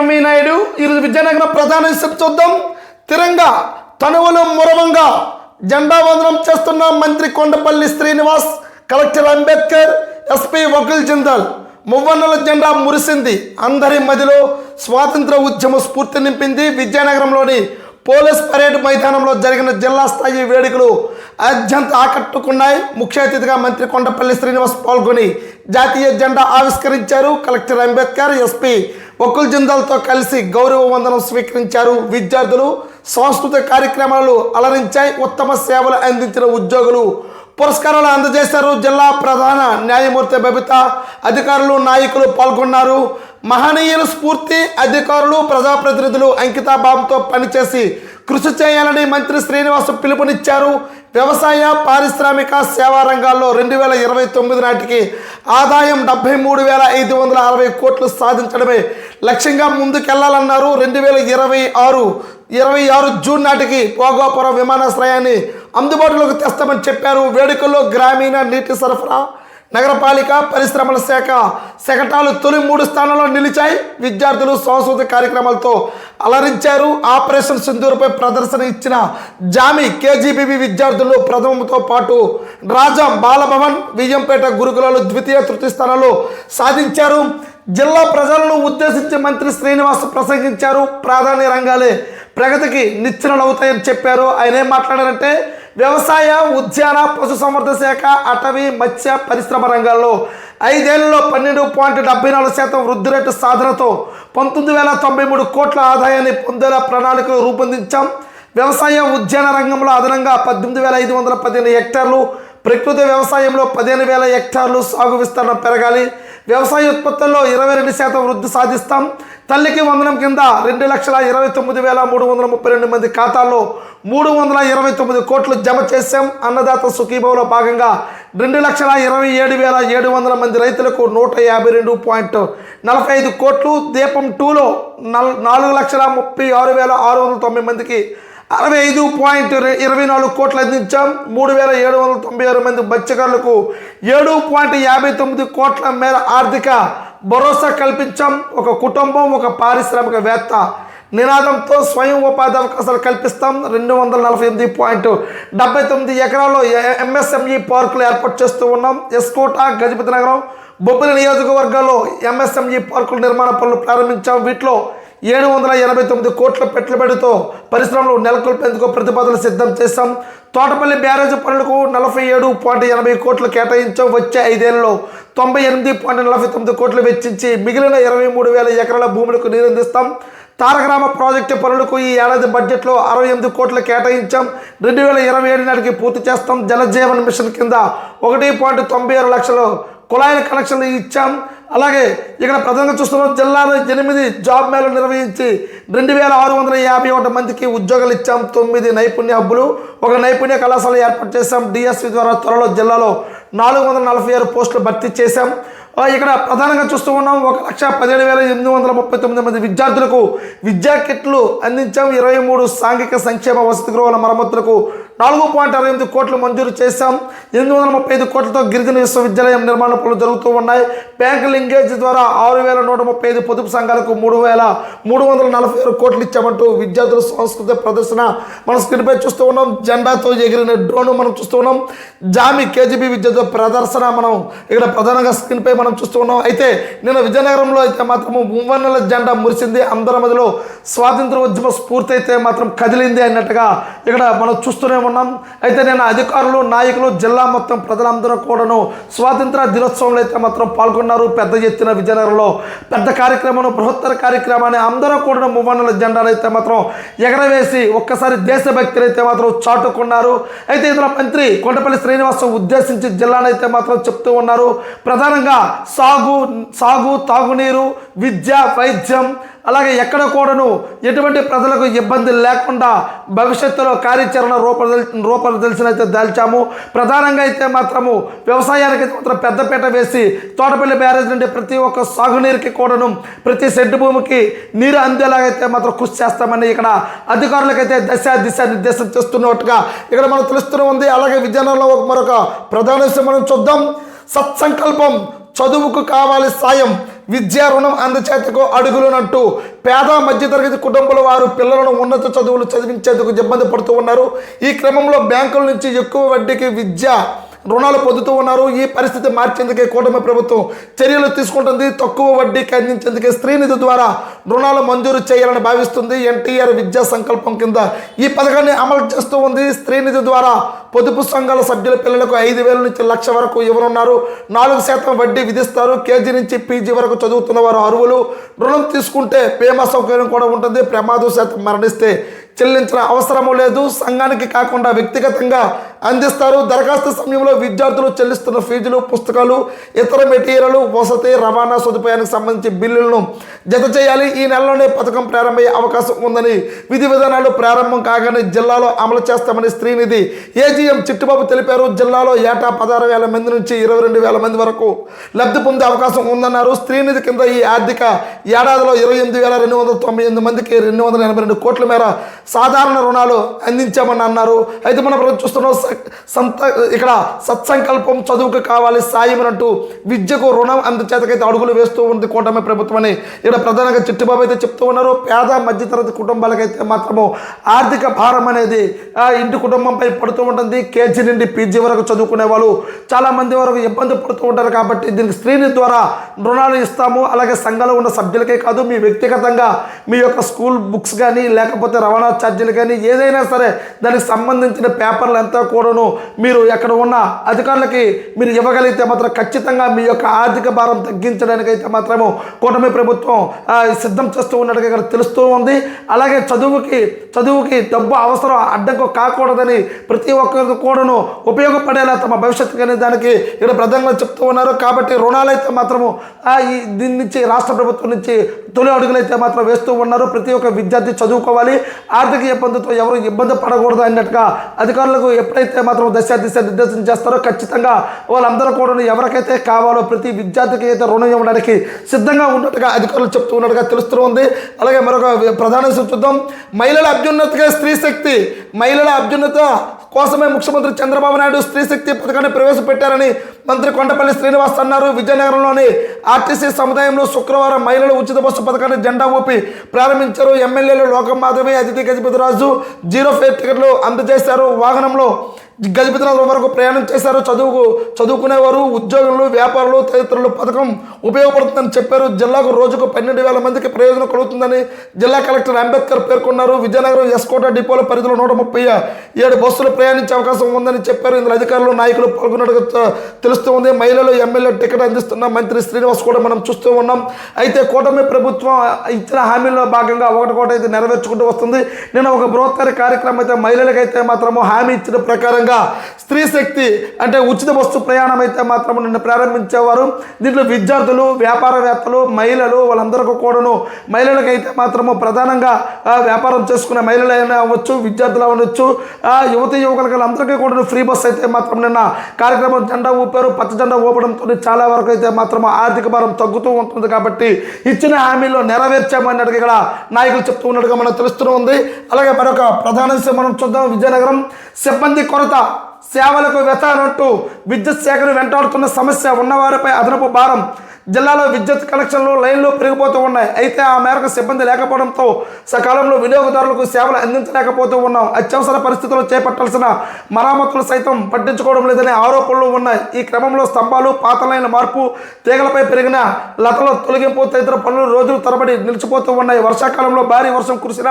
MV Naidu? ఈరోజు విజయనగరం ప్రధాన విషయం చూద్దాం. తిరంగా తనువులు మురవంగా జెండా వందనం చేస్తున్న మంత్రి కొండపల్లి శ్రీనివాస్ కలెక్టర్ అంబేద్కర్ ఎస్పీ వకీల్ జిందాల్. మువ్వన్నల జెండా మురిసింది. అందరి మదిలో స్వాతంత్ర ఉద్యమ స్ఫూర్తి నింపింది విజయనగరంలోని పోలీస్ పరేడ్ మైదానంలో జరిగిన జిల్లా స్థాయి వేడుకలు అత్యంత ఆకట్టుకున్నాయి. ముఖ్య అతిథిగా మంత్రి కొండపల్లి శ్రీనివాస్ పాల్గొని జాతీయ జెండా ఆవిష్కరించారు కలెక్టర్ అంబేద్కర్ ఎస్పీ వకుల్ జిందాల్తో కలిసి గౌరవ వందనం స్వీకరించారు. విద్యార్థులు సాంస్కృతిక కార్యక్రమాలు అలరించాయి. ఉత్తమ సేవలు అందించిన ఉద్యోగులు పురస్కారాలు అందజేశారు. జిల్లా ప్రధాన న్యాయమూర్తి బబిత అధికారులు నాయకులు పాల్గొన్నారు. మహనీయుల స్ఫూర్తి అధికారులు ప్రజాప్రతినిధులు అంకితాభావంతో పనిచేసి కృషి చేయాలని మంత్రి శ్రీనివాస్ పిలుపునిచ్చారు. వ్యవసాయ పారిశ్రామిక సేవా రంగాల్లో రెండు వేల ఇరవై తొమ్మిది నాటికి ఆదాయం డెబ్బై మూడు వేల ఐదు వందల అరవై కోట్లు సాధించడమే లక్ష్యంగా ముందుకెళ్ళాలన్నారు. రెండు వేల ఇరవై ఆరు ఇరవై ఆరు జూన్ నాటికి భోగాపురం విమానాశ్రయాన్ని అందుబాటులోకి తెస్తామని చెప్పారు. వేడుకల్లో గ్రామీణ నీటి సరఫరా నగరపాలిక పరిశ్రమల శాఖ శకటాలు తొలి మూడు స్థానాల్లో నిలిచాయి. విద్యార్థులు సాంస్కృతిక కార్యక్రమాలతో అలరించారు. ఆపరేషన్ సింధూరుపై ప్రదర్శన ఇచ్చిన జామి కేజీబీబీ విద్యార్థులు ప్రథమంతో పాటు రాజాం బాలభవన్ వియ్యంపేట గురుకులాలు ద్వితీయ తృతీయ స్థానాలు సాధించారు. జిల్లా ప్రజలను ఉద్దేశించి మంత్రి శ్రీనివాస్ ప్రసంగించారు. ప్రాధాన్య రంగాలే ప్రగతికి నిచ్చెనలు అవుతాయని చెప్పారు. ఆయన ఏం మాట్లాడారంటే వ్యవసాయ ఉద్యాన పశుసంవర్ధ శాఖ అటవీ మత్స్య పరిశ్రమ రంగాల్లో ఐదేళ్ళలో పన్నెండు పాయింట్ డెబ్బై నాలుగు శాతం వృద్ధి రేటు సాధనతో పంతొమ్మిది వేల తొంభై మూడు కోట్ల ఆదాయాన్ని పొందేలా ప్రణాళికలు రూపొందించాం. వ్యవసాయ ఉద్యాన రంగంలో అదనంగా పద్దెనిమిది వేల ఐదు వందల పదిహేను హెక్టార్లు ప్రకృతి వ్యవసాయంలో పదిహేను వేల హెక్టార్లు సాగు విస్తరణ పెరగాలి. వ్యవసాయ ఉత్పత్తుల్లో ఇరవై రెండు శాతం వృద్ధి సాధిస్తాం. తల్లికి వందనం కింద రెండు లక్షల ఇరవై తొమ్మిది వేల మూడు వందల ముప్పై రెండు మంది ఖాతాల్లో మూడు వందల ఇరవై తొమ్మిది కోట్లు జమ చేశాం. అన్నదాత సుఖీభవలో భాగంగా రెండు లక్షల ఇరవై ఏడు వేల ఏడు వందల మంది రైతులకు నూట యాభై రెండు పాయింట్ నలభై ఐదు కోట్లు. దీపం టూలో నల్ నాలుగు లక్షల ముప్పై ఆరు వేల ఆరు వందల తొంభై మందికి అరవై ఐదు పాయింట్ ఇరవై నాలుగు కోట్లు అందించాం. మూడు వేల ఏడు వందల తొంభై ఆరు మంది మత్స్యకారులకు ఏడు పాయింట్ యాభై తొమ్మిది కోట్ల మేర ఆర్థిక భరోసా కల్పించాం. ఒక కుటుంబం ఒక పారిశ్రామికవేత్త నినాదంతో స్వయం ఉపాధి అవకాశాలు కల్పిస్తాం. రెండు వందల నలభై ఎనిమిది పాయింట్ డెబ్బై తొమ్మిది ఎకరాల్లో ఎంఎస్ఎంఈ పార్కులు ఏర్పాటు చేస్తూ ఉన్నాం. ఎస్కోట గజపతి నగరం బొబ్బిలి నియోజకవర్గాల్లో ఎంఎస్ఎంఈ పార్కుల నిర్మాణ పనులు ప్రారంభించాం. వీటిలో ఏడు వందల ఎనభై తొమ్మిది కోట్ల పెట్టుబడితో పరిశ్రమలు నెలకొల్పేందుకు ప్రతిపాదనలు సిద్ధం చేశాం. తోటపల్లి బ్యారేజ్ పనులకు నలభై ఏడు పాయింట్ ఎనభై కోట్లు కేటాయించాం వచ్చే ఐదేళ్ళలో తొంభై ఎనిమిది పాయింట్ నలభై తొమ్మిది కోట్లు వెచ్చించి మిగిలిన ఇరవై మూడు వేల ఎకరాల భూములకు నీరందిస్తాం తారగ్రామ ప్రాజెక్టు పనులకు ఈ ఏడాది బడ్జెట్లో అరవై ఎనిమిది కోట్లు కేటాయించాం. రెండు వేల ఇరవై ఏడు నాటికి పూర్తి చేస్తాం. జలజీవన్ మిషన్ కింద ఒకటి పాయింట్ తొంభై ఆరు లక్షలు కుళాయిల కనెక్షన్లు ఇచ్చాం. అలాగే ఇక్కడ ప్రధానంగా చూస్తున్నాం జిల్లాలో ఎనిమిది జాబ్ మేళలు నిర్వహించి రెండు వేల ఆరు వందల యాభై ఒకటి మందికి ఉద్యోగాలు ఇచ్చాం. తొమ్మిది నైపుణ్య హబ్బులు ఒక నైపుణ్య కళాశాల ఏర్పాటు చేశాం. డిఎస్పి ద్వారా త్వరలో జిల్లాలో నాలుగు వందల నలభై ఆరు పోస్టులు భర్తీ చేశాం. ఇక్కడ ప్రధానంగా చూస్తూ ఉన్నాం ఒక లక్ష పదిహేడు వేల ఎనిమిది వందల ముప్పై తొమ్మిది మంది విద్యార్థులకు విద్యా కిట్లు అందించాం. ఇరవై మూడు సాంఘిక సంక్షేమ వసతి గృహాల మరమ్మతులకు నాలుగు పాయింట్ అరవై ఎనిమిది కోట్లు మంజూరు చేశాం. ఎనిమిది వందల ముప్పై ఐదు కోట్లతో గిరిజన విశ్వవిద్యాలయం నిర్మాణ పనులు జరుగుతూ ఉన్నాయి. బ్యాంక్ లింకేజ్ ద్వారా ఆరు వేల నూట ముప్పై ఐదు పొదుపు సంఘాలకు మూడు వేల మూడు వందల నలభై ఆరు కోట్లు ఇచ్చామంటూ విద్యార్థుల సంస్కృతి ప్రదర్శన మన స్క్రీన్పై చూస్తూ ఉన్నాం. జెండాతో ఎగిరిన డ్రోన్ మనం చూస్తూ ఉన్నాం. జామి కేజీబీ విద్యార్థుల ప్రదర్శన మనం ఇక్కడ ప్రధానంగా స్క్రీన్పై మనం చూస్తూ ఉన్నాం. అయితే నిన్న విజయనగరంలో అయితే మాత్రము మువ్వన్నెల జెండా మురిసింది. అందరి మధ్యలో స్వాతంత్ర ఉద్యమ స్ఫూర్తి అయితే మాత్రం కదిలింది అన్నట్టుగా ఇక్కడ మనం చూస్తూనే ఉన్నాం అయితే నేను అధికారులు నాయకులు జిల్లా మొత్తం ప్రజలందరూ కూడాను స్వాతంత్ర దినోత్సవంలో అయితే మాత్రం పాల్గొన్నారు. పెద్ద ఎత్తున విజయనగరంలో పెద్ద కార్యక్రమం బృహత్తర కార్యక్రమాన్ని అందరూ కూడా మువ్వన్నెల జెండాలు అయితే మాత్రం ఎగరవేసి ఒక్కసారి దేశభక్తిని అయితే మాత్రం చాటుకున్నారు. అయితే ఇందులో మంత్రి కొండపల్లి శ్రీనివాసం ఉద్దేశించి జిల్లానైతే మాత్రం చెప్తూ ఉన్నారు. ప్రధానంగా సాగు సాగు తాగునీరు విద్య వైద్యం అలాగే ఎక్కడ కూడాను ఎటువంటి ప్రజలకు ఇబ్బంది లేకుండా భవిష్యత్తులో కార్యాచరణ రూపదల్ రూపదర్శనైతే దాల్చాము ప్రధానంగా అయితే మాత్రము వ్యవసాయానికి అయితే మాత్రం పెద్దపీట వేసి తోటపల్లి బ్యారేజ్ నుండి ప్రతి ఒక్క సాగునీరుకి కూడాను ప్రతి షెడ్డు భూమికి నీరు అందేలాగైతే మాత్రం కృషి చేస్తామని ఇక్కడ అధికారులకైతే దశ దిశ నిర్దేశం చేస్తున్నట్టుగా ఇక్కడ మనకు తెలుస్తూనే ఉంది. అలాగే విజయనగరంలో ఒక మరొక ప్రధాన విషయం మనం చూద్దాం. సత్సంకల్పం చదువుకు కావాలి సాయం. విద్యా రుణం అందచేతకు అడుగులునట్టు. పేద మధ్యతరగతి కుటుంబాల వారు పిల్లలను ఉన్నత చదువులు చదివించేందుకు ఇబ్బంది పడుతూ ఉన్నారు. ఈ క్రమంలో బ్యాంకుల నుంచి ఎక్కువ వడ్డీకి విద్య రుణాలు పొందుతూ ఉన్నారు. ఈ పరిస్థితి మార్చేందుకే కూటమి ప్రభుత్వం చర్యలు తీసుకుంటుంది. తక్కువ వడ్డీకి అందించేందుకే స్త్రీనిధి ద్వారా రుణాలు మంజూరు చేయాలని భావిస్తుంది. ఎన్టీఆర్ విద్యా సంకల్పం కింద ఈ పథకాన్ని అమలు చేస్తూ ఉంది. స్త్రీనిధి ద్వారా పొదుపు సంఘాల సభ్యుల పిల్లలకు ఐదు వేల నుంచి లక్ష వరకు ఇవ్వనున్నారు. నాలుగు శాతం వడ్డీ విధిస్తారు. కేజీ నుంచి పీజీ వరకు చదువుతున్న వారు అరువులు రుణం తీసుకుంటే బీమా సౌకర్యం కూడా ఉంటుంది. ప్రమాదం శాతం మరణిస్తే చెల్లించిన అవసరము లేదు. సంఘానికి కాకుండా వ్యక్తిగతంగా అందిస్తారు. దరఖాస్తు సమయంలో విద్యార్థులు చెల్లిస్తున్న ఫీజులు పుస్తకాలు ఇతర మెటీరియల్ వసతి రవాణా సదుపాయానికి సంబంధించి బిల్లులను జత చేయాలి. ఈ నెలలోనే పథకం ప్రారంభమయ్యే అవకాశం ఉందని విధి విధానాలు ప్రారంభం కాగానే జిల్లాలో అమలు చేస్తామని స్త్రీనిధి ఏజీఎం చిట్టుబాబు తెలిపారు. జిల్లాలో ఏటా పదహారు వేల మంది నుంచి ఇరవై రెండు వేల మంది వరకు లబ్ధి పొందే అవకాశం ఉందన్నారు. స్త్రీనిధి కింద ఈ ఆర్థిక ఏడాదిలో ఇరవై ఎనిమిది వేల రెండు వందల తొంభై ఎనిమిది మందికి రెండు వందల ఎనభై రెండు కోట్ల మేర సాధారణ రుణాలు అందించామని అన్నారు. అయితే మనం చూస్తున్నాం సంత ఇక్కడ సత్సంకల్పం చదువుకు కావాలి సాయం అంటూ విద్యకు రుణం అందుచేతకైతే అడుగులు వేస్తూ ఉంది కూటమి ప్రభుత్వం అని ఇక్కడ ప్రధానంగా చిట్టుబాబు అయితే చెప్తూ ఉన్నారు పేద మధ్యతరగతి కుటుంబాలకైతే మాత్రము ఆర్థిక భారం అనేది ఇంటి కుటుంబంపై పడుతూ ఉంటుంది. కేజీ నుండి పీజీ వరకు చదువుకునే వాళ్ళు చాలా మంది వరకు ఇబ్బంది పడుతూ ఉంటారు కాబట్టి దీనికి స్త్రీని ద్వారా రుణాలు ఇస్తాము. అలాగే సంఘంలో ఉన్న సభ్యులకే కాదు మీ వ్యక్తిగతంగా మీ యొక్క స్కూల్ బుక్స్ కానీ లేకపోతే రవాణా ఛార్జీలు కానీ ఏదైనా సరే దానికి సంబంధించిన పేపర్లు అంతా కూడాను మీరు ఎక్కడ ఉన్న అధికారులకి మీరు ఇవ్వగలిగితే మాత్రం ఖచ్చితంగా మీ యొక్క ఆర్థిక భారం తగ్గించడానికి అయితే మాత్రము కూటమి ప్రభుత్వం సిద్ధం చేస్తూ ఉన్నట్టుగా ఇక్కడ తెలుస్తూ ఉంది. అలాగే చదువుకి చదువుకి డబ్బు అవసరం అడ్డంకు కాకూడదని ప్రతి ఒక్కరికి కూడాను ఉపయోగపడేలా తమ భవిష్యత్తు కానీ దానికి ఇక్కడ ప్రధానంగా చెప్తూ ఉన్నారు. కాబట్టి రుణాలు అయితే మాత్రము ఈ దీని నుంచి రాష్ట్ర ప్రభుత్వం నుంచి తొలి అడుగులు అయితే మాత్రం వేస్తూ ఉన్నారు. ప్రతి ఒక్క విద్యార్థి చదువుకోవాలి. ఆర్థిక ఇబ్బందితో ఎవరు ఇబ్బంది పడకూడదు అన్నట్టుగా అధికారులకు ఎప్పుడైతే మాత్రం దశ దిశ నిర్దేశం చేస్తారో ఖచ్చితంగా వాళ్ళందరూ కూడా ఎవరికైతే కావాలో ప్రతి విద్యార్థికి అయితే రుణం ఇవ్వడానికి సిద్ధంగా ఉన్నట్టుగా అధికారులు చెప్తూ ఉన్నట్టుగా తెలుస్తూ ఉంది. అలాగే మరొక ప్రధాన చూద్దాం. మహిళల అభ్యున్నతిగా స్త్రీ శక్తి. మహిళల అభ్యున్నత కోసమే ముఖ్యమంత్రి చంద్రబాబు నాయుడు స్త్రీ శక్తి పథకాన్ని ప్రవేశపెట్టారని మంత్రి కొండపల్లి శ్రీనివాస్ అన్నారు. విజయనగరంలోని ఆర్టీసీ సముదాయంలో శుక్రవారం మహిళల ఉచిత బస్సు పథకాన్ని జెండా ఊపి ప్రారంభించారు. ఎమ్మెల్యేలు లోకం మాధవి అతిథి గజపతిరాజు జీరో ఫేర్ టికెట్లు అందజేశారు. వాహనంలో గజపతినాథ వరకు ప్రయాణం చేశారు చదువుకు చదువుకునేవారు ఉద్యోగులు వ్యాపారులు తదితరులు పథకం ఉపయోగపడుతుందని చెప్పారు. జిల్లాకు రోజుకు పన్నెండు వేల మందికి ప్రయోజనం కలుగుతుందని జిల్లా కలెక్టర్ అంబేద్కర్ పేర్కొన్నారు. విజయనగరం ఎస్కోట డిపోల పరిధిలో నూట ముప్పై ఏడు బస్సులు ప్రయాణించే అవకాశం ఉందని చెప్పారు. ఇందులో అధికారులు నాయకులు పాల్గొన్నట్టుగా తెలుస్తూ ఉంది. మహిళలు ఎమ్మెల్యే టికెట్ అందిస్తున్న మంత్రి శ్రీనివాస్ కూడా మనం చూస్తూ ఉన్నాం. అయితే కూటమి ప్రభుత్వం ఇచ్చిన హామీల్లో భాగంగా ఒకటి అయితే నెరవేర్చుకుంటూ వస్తుంది. నేను ఒక బృహత్తర కార్యక్రమం అయితే మహిళలకైతే మాత్రము హామీ ఇచ్చిన ప్రకారం ప్రకారంగా స్త్రీ శక్తి అంటే ఉచిత బస్సు ప్రయాణం అయితే మాత్రం నిన్న ప్రారంభించేవారు. దీంట్లో విద్యార్థులు వ్యాపారవేత్తలు మహిళలు వాళ్ళందరికీ కూడాను మహిళలకైతే మాత్రము ప్రధానంగా వ్యాపారం చేసుకునే మహిళలు అయినా అవ్వచ్చు విద్యార్థులు అవ్వచ్చు ఆ, యువతి యువకులకు అందరికీ కూడా ఫ్రీ బస్ అయితే మాత్రం నిన్న కార్యక్రమం జెండా ఊపారు. పచ్చ జెండా ఊపడంతో చాలా వరకు అయితే మాత్రం ఆర్థిక భారం తగ్గుతూ ఉంటుంది కాబట్టి ఇచ్చిన హామీలో నెరవేర్చామన్నట్టుగా ఇక్కడ నాయకులు చెప్తూ ఉన్నట్టుగా మనకు తెలుస్తూ ఉంది. అలాగే మరొక ప్రధాన విషయం మనం చూద్దాం. విజయనగరం సిబ్బంది కొరత సేవలకు వెతానంటూ విద్యుత్ శాఖను వెంటాడుతున్న సమస్య ఉన్నవారిపై అదనపు భారం. జిల్లాలో విద్యుత్ కనెక్షన్లు లైన్లు పెరిగిపోతూ ఉన్నాయి. అయితే ఆ మేరకు సిబ్బంది లేకపోవడంతో సకాలంలో వినియోగదారులకు సేవలు అందించలేకపోతూ ఉన్నాం. అత్యవసర పరిస్థితుల్లో చేపట్టాల్సిన మరామతులు సైతం పట్టించుకోవడం లేదనే ఆరోపణలు ఉన్నాయి. ఈ క్రమంలో స్తంభాలు పాత లైన్ల మార్పు తీగలపై పెరిగిన లతల తొలగింపు తదితర పనులు రోజులు తరబడి నిలిచిపోతూ ఉన్నాయి. వర్షాకాలంలో భారీ వర్షం కురిసిన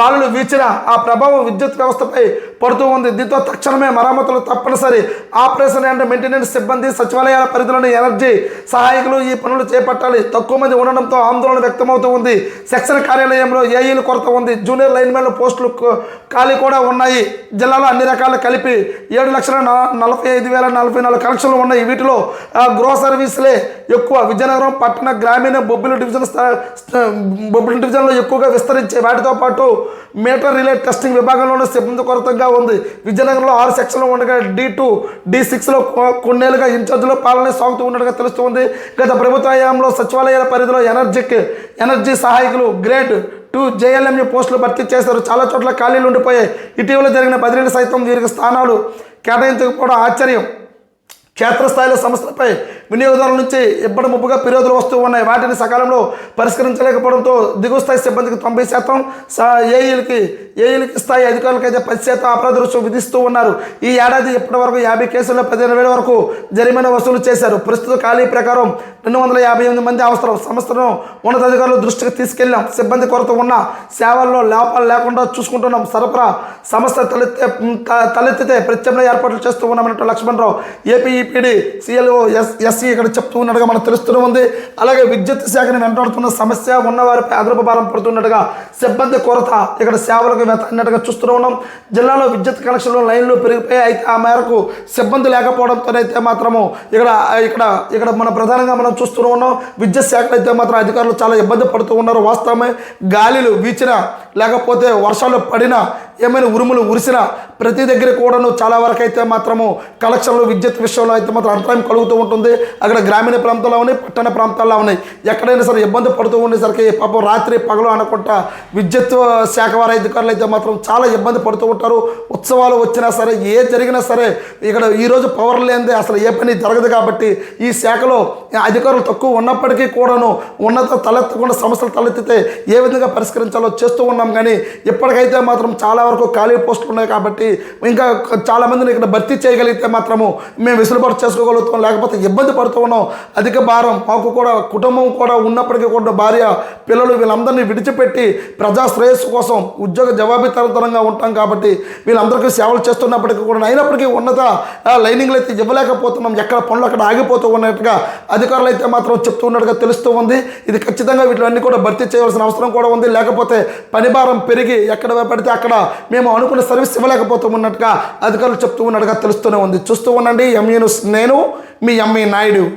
గాలులు వీచిన ఆ ప్రభావం విద్యుత్ వ్యవస్థపై పడుతూ ఉంది. దీంతో తక్షణమే మరమ్మతులు తప్పనిసరి. ఆపరేషన్ అండ్ మెయింటెనెన్స్ సిబ్బంది సచివాలయాల పరిధిలోని ఎనర్జీ సహాయకులు ఈ పనులు చేపట్టాలి. తక్కువ మంది ఉండడంతో ఆందోళన వ్యక్తమవుతూ ఉంది. సెక్షన్ కార్యాలయంలో ఏఈలు కొరత ఉంది. జూనియర్ లైన్మెన్ల పోస్టులు ఖాళీ కూడా ఉన్నాయి. జిల్లాలో అన్ని రకాల కలిపి ఏడు లక్షల న- నలభై ఐదు వేల నలభై నాలుగు కనెక్షన్లు ఉన్నాయి. వీటిలో గృహ సర్వీసులే ఎక్కువ. విజయనగరం పట్టణ గ్రామీణ బొబ్బిలి డివిజన్ స్థా- బొబ్బిలి డివిజన్లో ఎక్కువగా విస్తరించే వాటితో పాటు మీటర్ రిలే టెస్టింగ్ విభాగంలోనూ సిబ్బంది కొరతగా ఉంది. విజయనగరంలో ఆరు సెక్షన్లు ఉండగా డి టూ డి సిక్స్లో కొన్నేళ్ళుగా ఇన్ఛార్జీలో పాలన సాగుతూ ఉన్నట్టుగా తెలుస్తుంది. గత ప్రభుత్వ హయాంలో సచివాలయాల పరిధిలో ఎనర్జీకి ఎనర్జీ సహాయకులు గ్రేడ్ టూ జేఎల్ఎంఏ పోస్టులు భర్తీ చేశారు. చాలా చోట్ల ఖాళీలు ఉండిపోయాయి. ఇటీవల జరిగిన బదిలీలు సైతం వీరికి స్థానాలు కేటాయించకపోవడం ఆశ్చర్యం. క్షేత్రస్థాయిలో సమస్యలపై వినియోగదారుల నుంచి ఇబ్బడి ముప్పుగా ఫిర్యాదులు వస్తూ ఉన్నాయి. వాటిని సకాలంలో పరిష్కరించలేకపోవడంతో దిగువ స్థాయి సిబ్బందికి తొంభై శాతం సా- ఏఈలకి ఏఈలకి స్థాయి అధికారులకైతే అయితే పది శాతం అపరాధ రుసుము విధిస్తూ ఉన్నారు. ఈ ఏడాది ఇప్పటి వరకు యాభై కేసుల్లో పదిహేను వేల వరకు జరిమానా వసూలు చేశారు. ప్రస్తుత ఖాళీ ప్రకారం రెండు వందల యాభై ఎనిమిది మంది అవసరం. సంస్థను ఉన్నతాధికారుల దృష్టికి తీసుకెళ్ళాం సిబ్బంది కొరత ఉన్న సేవల్లో లోపాలు లేకుండా చూసుకుంటున్నాం. సరఫరా సంస్థ తలెత్తే త- తలెత్తితే ప్రత్యామ్నాయ ఏర్పాట్లు చేస్తూ ఉన్నామన్నట్టు Lakshmanarao APEPD CLO S SC ఇక్కడ చెప్తూ ఉన్నట్టుగా మనకు తెలుస్తూనే ఉంది. అలాగే విద్యుత్ శాఖను వెంటాడుతున్న సమస్య ఉన్నవారిపై అదనపు భారం పడుతున్నట్టుగా సిబ్బంది కొరత ఇక్కడ సేవలకు అన్నట్టుగా చూస్తూ ఉన్నాం. జిల్లాలో విద్యుత్ కనెక్షన్లు లైన్లు పెరిగిపోయి అయితే ఆ మేరకు సిబ్బంది లేకపోవడంతోనైతే మాత్రము ఇక్కడ ఇక్కడ ఇక్కడ మన ప్రధానంగా మనం చూస్తూ ఉన్నాం. విద్యుత్ శాఖలో అయితే మాత్రం అధికారులు చాలా ఇబ్బంది పడుతూ ఉన్నారు. వాస్తవమే గాలిలు వీచినా లేకపోతే వర్షాలు పడినా ఏమైనా ఉరుములు ఉరిసినా ప్రతి దగ్గర కూడాను చాలా వరకు అయితే మాత్రము కలెక్షన్లు విద్యుత్ విషయంలో అయితే మాత్రం అంతరాయం కలుగుతూ ఉంటుంది. అక్కడ గ్రామీణ ప్రాంతాల్లో ఉన్నాయి పట్టణ ప్రాంతాల్లో ఉన్నాయి. ఎక్కడైనా సరే ఇబ్బంది పడుతూ ఉండేసరికి పాపం రాత్రి పగలు అనుకుంటా విద్యుత్ శాఖ వారి అధికారులు అయితే మాత్రం చాలా ఇబ్బంది పడుతూ ఉంటారు. ఉత్సవాలు వచ్చినా సరే ఏ జరిగినా సరే ఇక్కడ ఈరోజు పవర్ లేనిదే అసలు ఏ పని జరగదు కాబట్టి ఈ శాఖలో అధికారులు తక్కువ ఉన్నప్పటికీ కూడాను ఉన్నత తలెత్తకుండా సమస్యలు తలెత్తితే ఏ విధంగా పరిష్కరించాలో చేస్తూ ఉన్నాం. కానీ ఇప్పటికైతే మాత్రం చాలా వరకు ఖాళీ పోస్టులు ఉన్నాయి కాబట్టి ఇంకా చాలా మందిని ఇక్కడ భర్తీ చేయగలిగితే మాత్రము మేము వెసులుబాటు చేసుకోగలుగుతాం లేకపోతే ఇబ్బంది పడుతూ ఉన్నాం. అధిక భారం మాకు కూడా కుటుంబం కూడా ఉన్నప్పటికీ కూడా భార్య పిల్లలు వీళ్ళందరినీ విడిచిపెట్టి ప్రజా శ్రేయస్సు కోసం ఉద్యోగ జవాబుదారీతనంగా ఉంటాం కాబట్టి వీళ్ళందరికీ సేవలు చేస్తున్నప్పటికీ కూడా అయినప్పటికీ ఉన్నత లైనింగ్లు అయితే ఇవ్వలేకపోతున్నాం. ఎక్కడ పనులు అక్కడ ఆగిపోతూ ఉన్నట్టుగా అధికారులు అయితే మాత్రం చెప్తూ ఉన్నట్టుగా తెలుస్తూ ఉంది. ఇది ఖచ్చితంగా వీటిలన్నీ కూడా భర్తీ చేయవలసిన అవసరం కూడా ఉంది. లేకపోతే పని భారం పెరిగి ఎక్కడ పడితే అక్కడ మేము అనుకున్న సర్వీస్ ఇవ్వలేకపోతూ ఉన్నట్టుగా అధికారులు చెప్తూ ఉన్నట్టుగా తెలుస్తూనే ఉంది. చూస్తూ ఉండండి. ఎంఈ న్యూస్ నేను మీ ఎంఈ నాయుడు